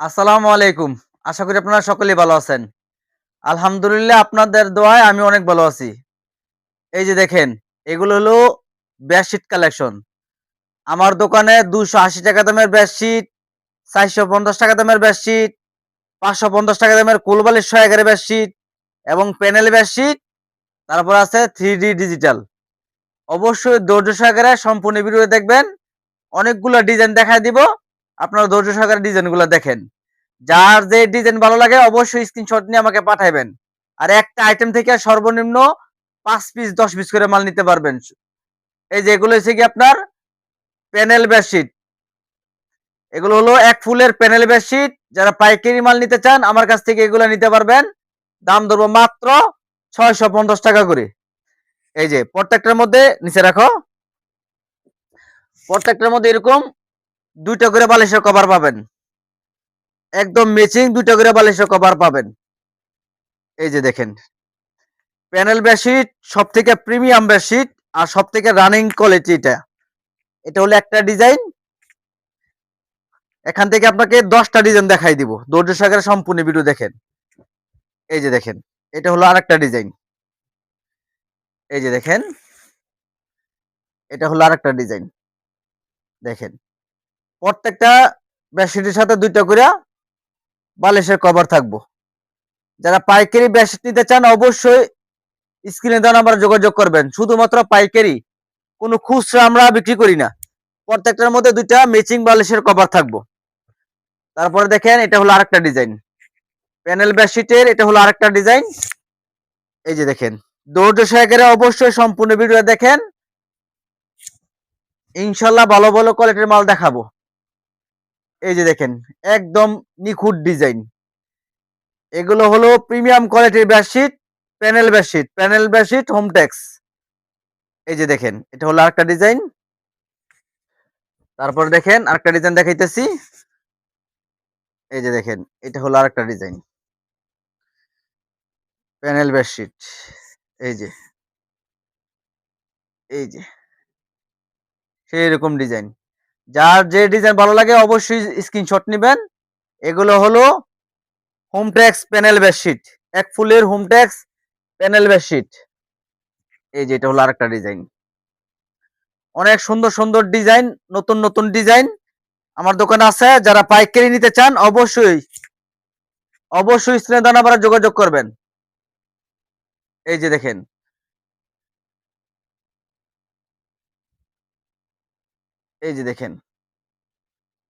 আসসালামু আলাইকুম। আশা করি আপনারা সকলেই ভালো আছেন। আলহামদুলিল্লাহ আপনাদের দোয়ায় আমি অনেক ভালো আছি। এই যে দেখেন, এগুলো হলো বেডশিট কালেকশন আমার দোকানে দুশো আশি টাকা দামের বেডশিট চারশো পঞ্চাশ টাকা দামের বেডশিট পাঁচশো পঞ্চাশ টাকা দামের কুলবালিশ ছয় এগারো বেডশিট এবং প্যানেল বেডশিট তারপর আছে থ্রি ডিজিটাল অবশ্যই ধৈর্য সহকারে সম্পূর্ণ ভিডিও দেখবেন। অনেকগুলো ডিজাইন দেখায় দিব। আপনারা ধৈর্য সহকারে ডিজাইনগুলো দেখেন। যার যে ডিজাইন ভালো লাগে অবশ্যই স্ক্রিনশট নিয়ে আমাকে পাঠাবেন আর একটা আইটেম থেকে সর্বনিম্ন পাঁচ পিস দশ পিস করে মাল নিতে পারবেন। এই যে এগুলো হচ্ছে কি আপনার প্যানেল বেডশিট এগুলো হলো এক ফুলের প্যানেল বেডশিট যারা পাইকারি মাল নিতে চান, আমার কাছ থেকে এগুলো নিতে পারবেন। দাম ধরবো মাত্র ছয়শো পঞ্চাশ টাকা করে। এই যে প্রত্যেকটার মধ্যে, নিচে রাখো। প্রত্যেকটার মধ্যে এরকম দুইটা করে বালিশের কভার পাবেন। একদম ম্যাচিং দুইটা করে বালিশের কভার পাবেন। এই যে দেখেন প্যানেল বেডশিট সব থেকে প্রিমিয়াম বেডশিট আর সব থেকে রানিং কোয়ালিটি এটা এটা হলো একটা ডিজাইন এখান থেকে আপনাকে দশটা ডিজাইন দেখাই দিব। ধৈর্য সহকারে সম্পূর্ণ ভিডিও দেখেন। এই যে দেখেন, এটা হলো আরেকটা ডিজাইন এই যে দেখেন, এটা হলো আরেকটা ডিজাইন দেখেন প্রত্যেকটা বেডশিটের সাথে দুইটা করে বালিশের কভার থাকব। যারা পাইকারি বেডশিট নিতে চান, অবশ্যই স্ক্রিনে দেওয়া নাম্বার যোগাযোগ করবেন। শুধুমাত্র পাইকারি, কোনো খুচরা আমরা বিক্রি করি না। প্রত্যেকটার মধ্যে দুইটা ম্যাচিং বালিশের কভার থাকব। তারপরে দেখেন, এটা হলো আরেকটা ডিজাইন। প্যানেল বেডশিটের, এটা হলো আরেকটা ডিজাইন। এই যে দেখেন, ধৈর্য সহকারে অবশ্যই সম্পূর্ণ ভিডিও দেখেন। ইনশাল্লাহ ভালো ভালো কোয়ালিটির মাল দেখাবো। এই যে দেখেন, একদম নিখুঁত ডিজাইন। এগুলো হলো প্রিমিয়াম কোয়ালিটির bedsheet, panel bedsheet panel bedsheet Hometex এই যে দেখেন, এটা হলো আরেকটা ডিজাইন। তারপর দেখেন, আরেকটা ডিজাইন দেখাইতেছি। এই যে দেখেন, এটা হলো আরেকটা ডিজাইন। প্যানেল বেডশিট, এই যে। এই যে সেই রকম ডিজাইন। যার যে ডিজাইন ভালো লাগে অবশ্যই স্ক্রিনশট নেবেন। এগুলো হলো হোমটেক্স প্যানেল বেডশিট এক ফুলের হোমটেক্স প্যানেল বেডশিট এই যে এটা হলো আরেকটা ডিজাইন অনেক সুন্দর সুন্দর ডিজাইন নতুন নতুন ডিজাইন আমার দোকানে আছে। যারা পাইকারি নিতে চান অবশ্যই অবশ্যই স্ক্রিনে দানা যোগাযোগ করবেন। এই যে দেখেন এই যে দেখেন,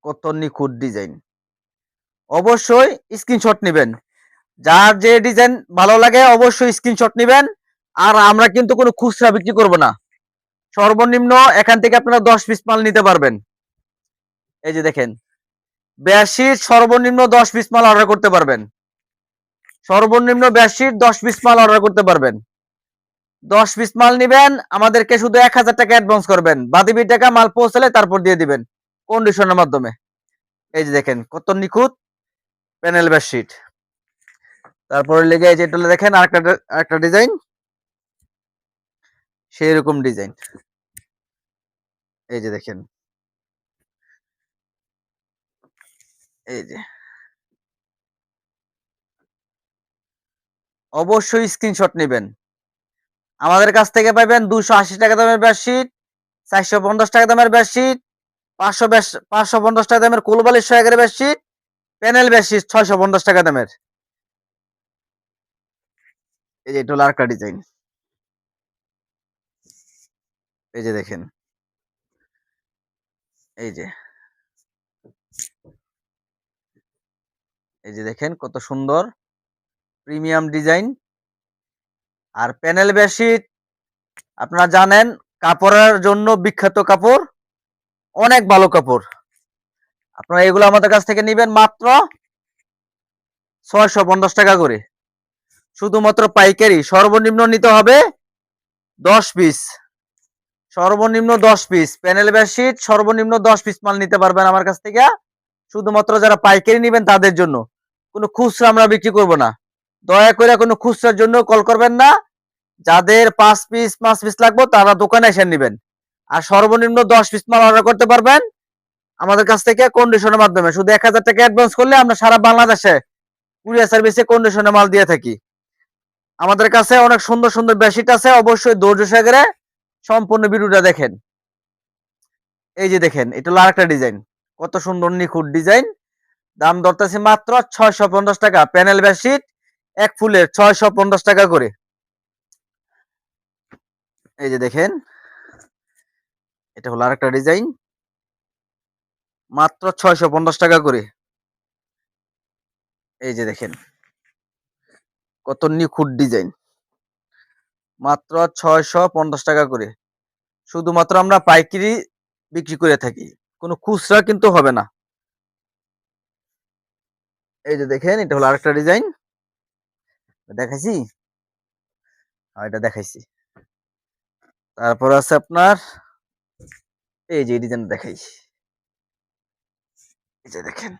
কত নিখুঁত ডিজাইন অবশ্যই স্ক্রিনশট নেবেন। যার যে ডিজাইন ভালো লাগে অবশ্যই স্ক্রিনশট নেবেন। আর আমরা কিন্তু কোনো খুচরা বিক্রি করব না। সর্বনিম্ন এখান থেকে আপনারা দশ পিস মাল নিতে পারবেন। এই যে দেখেন বেডশিট সর্বনিম্ন দশ পিস মাল অর্ডার করতে পারবেন। সর্বনিম্ন বেডশিট দশ পিস মাল অর্ডার করতে পারবেন। দশ পিস মাল নিবেন, আমাদেরকে শুধু এক হাজার টাকা অ্যাডভান্স করবেন। বাদিবি টাকা মাল পৌঁছালে তারপর দিয়ে দিবেন কন্ডিশনের মাধ্যমে। এই যে দেখেন, কত নিখুঁত প্যানেল বেডশিট তারপরে লেগে এই যে এটা দেখেন, আরেকটা আরেকটা ডিজাইন সেই রকম ডিজাইন এই যে দেখেন। এই যে। অবশ্যই স্ক্রিনশট নেবেন। আমাদের কাছ থেকে পাবেন দুশো আশি টাকা দামের বেডশিট চারশো পঞ্চাশ টাকা দামের বেডশিট পাঁচশো পাঁচশো পঞ্চাশ টাকা দামের কুলবালিশ ছয় এগারো বেডশিট প্যানেল বেডশিট ছয়শো পঞ্চাশ টাকা দামের। এই যে হলো আরেকটা ডিজাইন এই যে দেখেন। এই যে। এই যে দেখেন কত সুন্দর। প্রিমিয়াম ডিজাইন আর প্যানেল বেডশিট আপনারা জানেন, কাপড়ের জন্য বিখ্যাত কাপড়, অনেক ভালো কাপড়। আপনারা এগুলো আমাদের কাছ থেকে নেবেন মাত্র ছয়শো পঞ্চাশ টাকা করে। শুধুমাত্র পাইকারি, সর্বনিম্ন নিতে হবে দশ পিস। সর্বনিম্ন দশ পিস, প্যানেল বেডশিট সর্বনিম্ন দশ পিস মাল নিতে পারবেন আমার কাছ থেকে। শুধুমাত্র যারা পাইকারি নেবেন তাদের জন্য। কোনো খুচরা আমরা বিক্রি করব না। দয়া করে কোনো খুচরার জন্য কল করবেন না। যাদের পাঁচ পিস পাঁচ পিস লাগবে, তারা দোকানে এসে নেবেন। আর সর্বনিম্ন দশ পিস মাল অর্ডার করতে পারবেন। আমাদের কাছ থেকে কন্ডিশনের মাধ্যমে। শুধু এক হাজার টাকা অ্যাডভান্স করলে আমরা সারা বাংলাদেশে কুরিয়ার সার্ভিসে কন্ডিশনে মাল দিয়ে থাকি। আমাদের কাছে অনেক সুন্দর সুন্দর বেডশিট আছে। অবশ্যই ধৈর্য সহকারে সম্পূর্ণ ভিডিওটা দেখেন। এই যে দেখেন, এটা হলো আরেকটা ডিজাইন কত সুন্দর নিখুঁত ডিজাইন দাম ধরতেছে মাত্র ছয়শো পঞ্চাশ টাকা। প্যানেল বেডশিট এক ফুলের ছয়শো পঞ্চাশ টাকা করে। এই যে দেখেন, এটা হলো আরেকটা ডিজাইন। মাত্র ছয়শো পঞ্চাশ টাকা করে। এই যে দেখেন, কত নিখুঁত ডিজাইন। মাত্র ছয়শো পঞ্চাশ টাকা করে। শুধুমাত্র আমরা পাইকারি বিক্রি করে থাকি। কোনো খুচরা কিন্তু হবে না। এই যে দেখেন, এটা হলো আরেকটা ডিজাইন। দেখাইছি? হ্যাঁ, এটা দেখাইছি। তারপর আছে আপনার এই যে ডিজাইন দেখাইছি। এই যে দেখেন।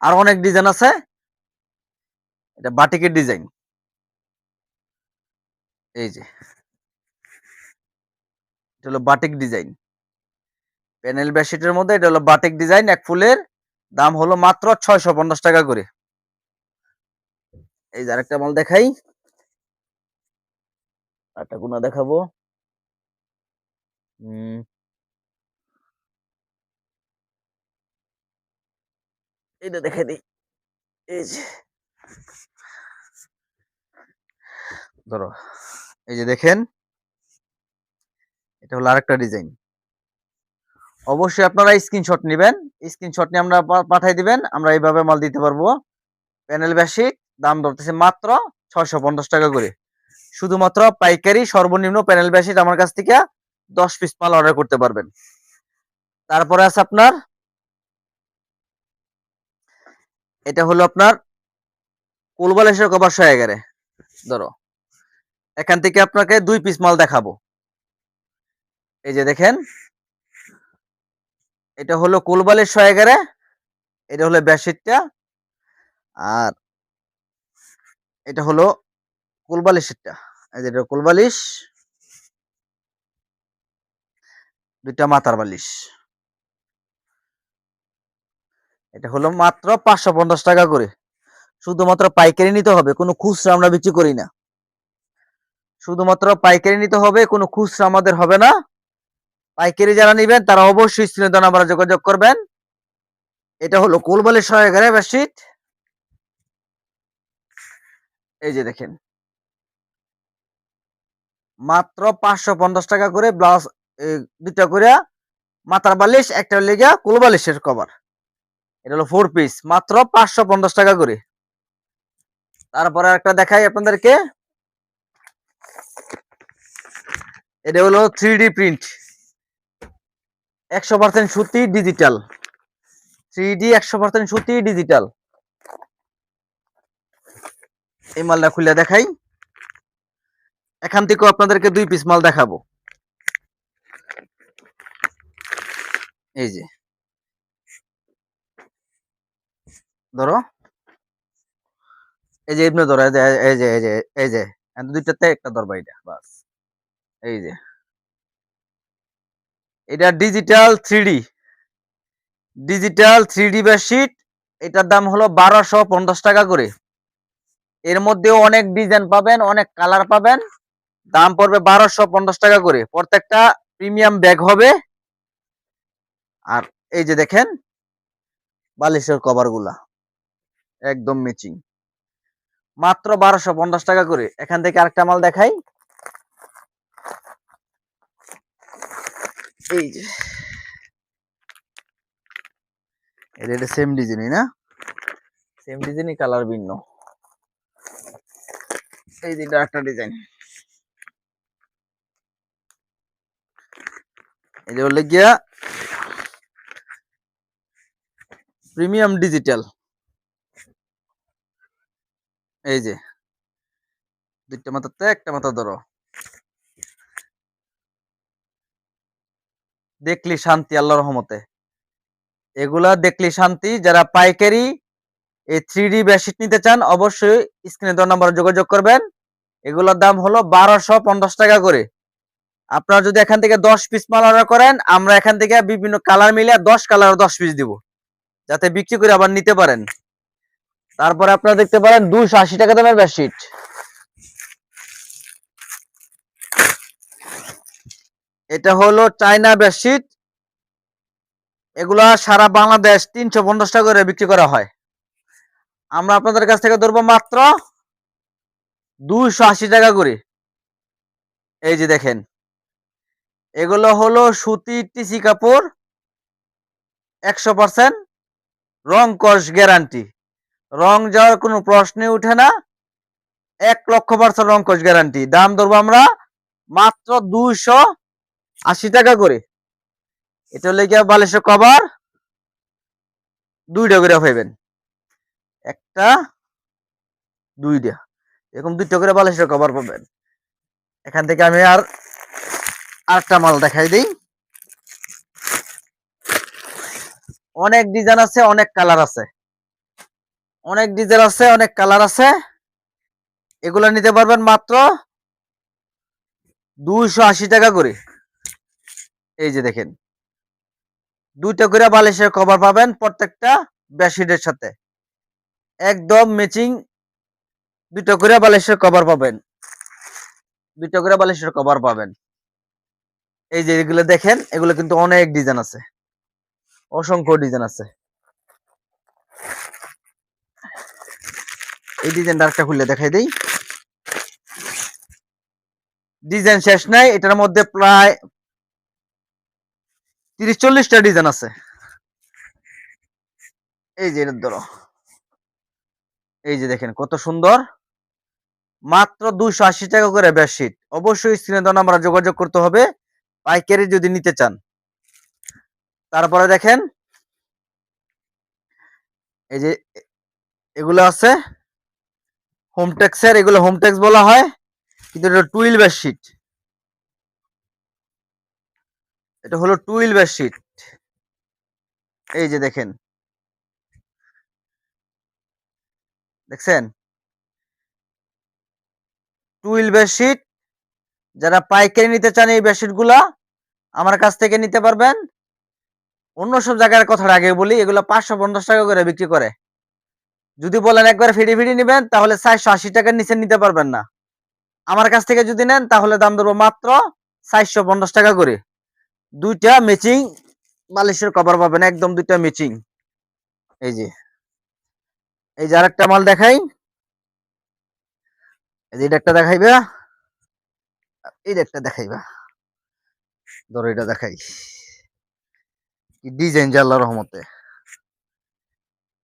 আর অনেক ডিজাইন আছে। এটা বাটিকের ডিজাইন। এই যে। এটা হলো বাটিক ডিজাইন। প্যানেল বেডশিটের মধ্যে এটা হলো বাটিক ডিজাইন এক ফুলের। দাম হলো মাত্র ছয়শো পঞ্চাশ টাকা করে। এই যে আরেকটা মাল দেখাই। আরেকটা গুণা দেখাবো। উম এটা দেখে দিই এই যে, ধরো, এই যে দেখেন, এটা হলো আরেকটা ডিজাইন। অবশ্যই আপনারা স্ক্রিনশট নেবেন। স্ক্রিনশট নিয়ে আমরা পা- পাঠাই দিবেন। আমরা এইভাবে মাল দিতে পারব। প্যানেল বেশিক দাম ধরতেছে মাত্র ছয়শো পঞ্চাশ টাকা করে। শুধুমাত্র পাইকারি সর্বনিম্ন প্যানেল বেশিট আমার কাছ থেকে দশ পিস মাল অর্ডার করতে পারবেন। তারপরে আছে আপনার, এটা হলো আপনার কোলবালেশের কবার শয়ে এগারে ধরো, এখান থেকে আপনাকে দুই পিস মাল দেখাবো। এই যে দেখেন এটা হলো কোলবালিশ শয়ে গেলে এটা হলো বেডশিটটা আর এটা হলো কোলবালিশেরটা এটা কোলবালিশ দুইটা মাথার বালিশ। এটা হলো মাত্র পাঁচশো পঞ্চাশ টাকা করে। শুধুমাত্র পাইকারি নিতে হবে, কোনো খুচরা আমরা বিক্রি করি না। শুধুমাত্র পাইকারি নিতে হবে, কোনো খুচরা আমাদের হবে না। পাইকারি যারা নিবেন, তারা অবশ্যই স্ক্রিনে দেওয়া যোগাযোগ করবেন। এটা হলো কোলবালিশ হয়ে গেলে বেডশিট। এই যে দেখেন। মাত্র পাঁচশো পঞ্চাশ টাকা করে ব্লাউজ দুটা করে মাথার বালিশ, একটা লেগা কোল বালিশের কভার। এটা হলো ফোর পিস মাত্র পাঁচশো পঞ্চাশ টাকা করে। তারপরে একটা দেখাই আপনাদেরকে। এটা হলো থ্রি প্রিন্ট একশো পার্সেন্ট সুতি ডিজিটাল থ্রি ডি একশো পার্সেন্ট সুতি ডিজিটাল এই মালটা খুলে দেখাই এখান থেকেও আপনাদেরকে দুই পিস মাল দেখাবো এই যে ধরো এই যে এমনি ধরো এই যে এই যে এই যে এই যে দুইটাতে একটা ধরবা এটা বাস এই যে এটা digital three digital three D bedsheet এটার দাম হলো বারোশো পঞ্চাশ টাকা করে। এর মধ্যেও অনেক ডিজাইন পাবেন, অনেক কালার পাবেন। দাম পড়বে বারোশো পঞ্চাশ টাকা করে। প্রত্যেকটা প্রিমিয়াম ব্যাগ হবে। আর এই যে দেখেন, বালিশের কভারগুলা একদম ম্যাচিং মাত্র বারোশো পঞ্চাশ টাকা করে। এখান থেকে আরেকটা মাল দেখাই। এই যে। এটা এটা সেম ডিজাইনই না? সেম ডিজাইনই কালার ভিন্ন। এই যে একটা ডিজাইন যে হলে গিয়া প্রিমিয়াম ডিজিটাল এই যে। দুইটা মাথাতে একটা মাথা ধরো। দেখলি শান্তি আল্লাহ রহমতে। এগুলা দেখলি শান্তি, যারা পাইকারি এই থ্রি ডি বেডশিট নিতে চান, অবশ্যই স্ক্রিনে দেওয়া নাম্বারে যোগাযোগ করবেন। এগুলোর দাম হলো বারোশো পঞ্চাশ টাকা করে। আপনারা যদি এখান থেকে দশ পিস মাল অর্ডার করেন, আমরা এখান থেকে বিভিন্ন কালার মিলে দশ কালার দশ পিস দিব, যাতে বিক্রি করে আবার নিতে পারেন। তারপরে আপনারা দেখতে পারেন দুশো আশি টাকা দামের বেডশিট এটা হলো চায়না বেডশিট এগুলা সারা বাংলাদেশ তিনশো পঞ্চাশ টাকা করে বিক্রি করা হয়। আমরা আপনাদের কাছ থেকে ধরবো মাত্র দুইশো আশি টাকা করে। এই যে দেখেন। এগুলো হলো সুতি, টিসি কাপড়, একশো পার্সেন্ট রং কস গ্যারান্টি। রং যাওয়ার কোনো প্রশ্নই উঠে না। এক লক্ষ পার্সেন্ট রং কস গ্যারান্টি। দাম ধরবো আমরা মাত্র দুইশো আশি টাকা করে। এটা হলে গিয়ে বালিশের কভার দুইটা করে পাইবেন। একটা, দুইটা। এরকম দুইটা করে বালিশের কভার পাবেন। এখান থেকে আমি আর আরেকটা মাল দেখাই দিই। অনেক ডিজাইন আছে, অনেক কালার আছে। অনেক ডিজাইন আছে, অনেক কালার আছে। এগুলো নিতে পারবেন মাত্র দুইশো আশি টাকা করে। এই যে দেখেন। দুইটা করে বালিশের কভার পাবেন প্রত্যেকটা বেডশিটের সাথে। একদম ম্যাচিং দুইটা করে বালিশের কভার পাবেন। দুইটা করে বালিশের কভার পাবেন। এই যে এগুলো দেখেন, এগুলো কিন্তু অনেক ডিজাইন আছে। অসংখ্য ডিজাইন আছে। এই ডিজাইনটা একটা খুলে দেখাই দেই। ডিজাইন শেষ নাই, এটার মধ্যে প্রায় তিরিশ, চল্লিশটা ডিজাইন আছে। এই যে ধরো। এই যে দেখেন কত সুন্দর। মাত্র দুইশো আশি টাকা করে বেডশিট অবশ্যই স্ক্রিনে দেওয়া আমরা যোগাযোগ করতে হবে। পাইকারি যদি নিতে চান। তারপরে দেখেন। এই যে এগুলো আছে। হোমটেক্সের এগুলো হোমটেক্স বলা হয়। কিন্তু এটা টুইল বেডশিট এটা হলো টুইল বেডশিট। এই যে দেখেন। দেখছেন? টুইল বেডশিট, যারা পাইকারি নিতে চান এই বেডশিটগুলা আমার কাছ থেকে নিতে পারবেন। অন্য সব জায়গার কথাটা আগে বলি, এগুলো পাঁচশো পঞ্চাশ টাকা করে বিক্রি করে। যদি বলেন একবার ফিরি ফিরি নিবেন, তাহলে চারশো আশি টাকার নিচে নিতে পারবেন না। আমার কাছ থেকে যদি নেন, তাহলে দাম ধরবো মাত্র চারশো পঞ্চাশ টাকা করে। দুইটা ম্যাচিং বালিশের কভার পাবেন একদম দুইটা ম্যাচিং এই যে এই যে আরেকটা মাল দেখাই। এই যে একটা দেখাইবা। এই একটা দেখাইবা। ধরো এটা দেখাই। ডিজাইন আল্লাহ রহমতে।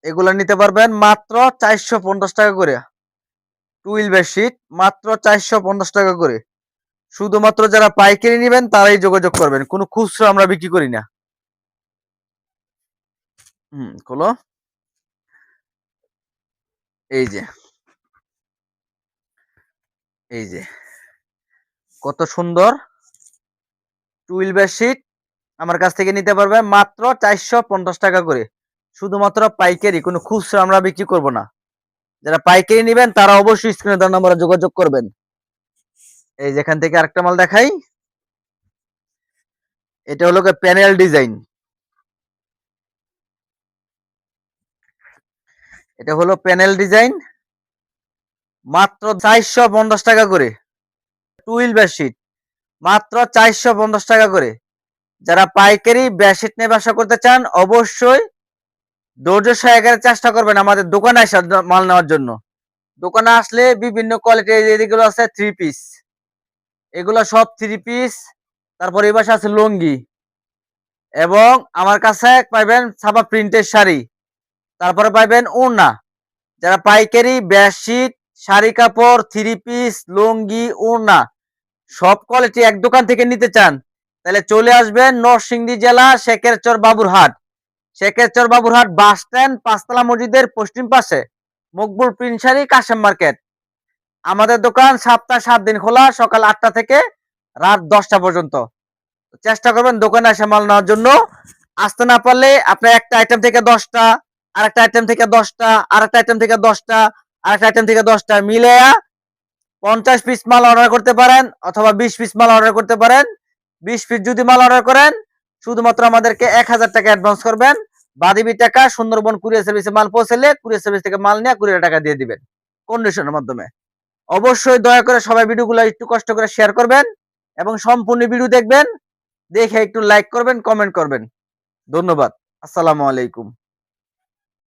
এগুলা নিতে পারবেন মাত্র চারশো পঞ্চাশ টাকা করে। টুইল বেডশিট মাত্র চারশো পঞ্চাশ টাকা করে। শুধুমাত্র যারা পাইকারি নেবেন, তারাই যোগাযোগ করবেন। কোনো খুচরো আমরা বিক্রি করি না। এই যে। এই যে। কত সুন্দর। টুইল বেডশিট আমার কাছ থেকে নিতে পারবে মাত্র চারশো পঞ্চাশ টাকা করে। শুধুমাত্র পাইকারি, কোনো খুচরা আমরা বিক্রি করব না। যারা পাইকারি নেবেন, তারা অবশ্যই স্ক্রিনে দেওয়া নাম্বারে যোগাযোগ করবেন। এই যেখান থেকে আরেকটা মাল দেখাই, এটা হলো প্যানেল ডিজাইন এটা হলো প্যানেল ডিজাইন মাত্র চারশো পঞ্চাশ টাকা করে। টুইল বেডশিট মাত্র চারশো পঞ্চাশ টাকা করে। যারা পাইকারি বেডশিট নিয়ে ব্যবসা করতে চান, অবশ্যই ধৈর্য সহকারে চেষ্টা করবেন আমাদের দোকানে আসার মাল নেওয়ার জন্য। দোকানে আসলে বিভিন্ন কোয়ালিটির এগুলো আছে থ্রি পিস এগুলো সব থ্রি পিস তারপর এই পাশে আছে লুঙ্গি এবং আমার কাছে পাইবেন ছাপা প্রিন্টের শাড়ি, তারপরে পাইবেন ওড়না যারা পাইকারি বেডশিট শাড়ি কাপড় থ্রি পিস লুঙ্গি ওড়না সব কোয়ালিটি এক দোকান থেকে নিতে চান, তাহলে চলে আসবেন নরসিংদী জেলা শেখেরচর বাবুরহাট। শেখেরচর বাবুরহাট বাস স্ট্যান্ড, পাঁচতলা মসজিদের পশ্চিম পাশে, মকবুল প্রিন্ট শাড়ি, কাশেম মার্কেট। আমাদের দোকান সপ্তাহ সাত দিন খোলা, সকাল আটটা থেকে রাত দশটা পর্যন্ত। চেষ্টা করবেন দোকানে এসে মাল নেওয়ার জন্য। আসতে না পারলে আপনার একটা আইটেম থেকে দশটা, আরেকটা আইটেম থেকে দশটা আর একটা আইটেম থেকে দশটা, আরেকটা আইটেম থেকে দশটা মিলে পঞ্চাশ পিস মাল অর্ডার করতে পারেন অথবা বিশ পিস মাল অর্ডার করতে পারেন। বিশ পিস যদি মাল অর্ডার করেন, শুধুমাত্র আমাদেরকে এক হাজার টাকা অ্যাডভান্স করবেন। বাদিবি টাকা সুন্দরবন কুরিয়ার সার্ভিসে মাল পৌঁছালে কুরিয়ার সার্ভিস থেকে মাল নিয়ে কুরিয়ার টাকা দিয়ে দিবেন। কন্ডিশনের মাধ্যমে। অবশ্যই দয়া করে সবাই ভিডিওগুলো একটু কষ্ট করে শেয়ার করবেন এবং সম্পূর্ণ ভিডিও দেখবেন, দেখে একটু লাইক করবেন কমেন্ট করবেন। ধন্যবাদ। আসসালামু আলাইকুম।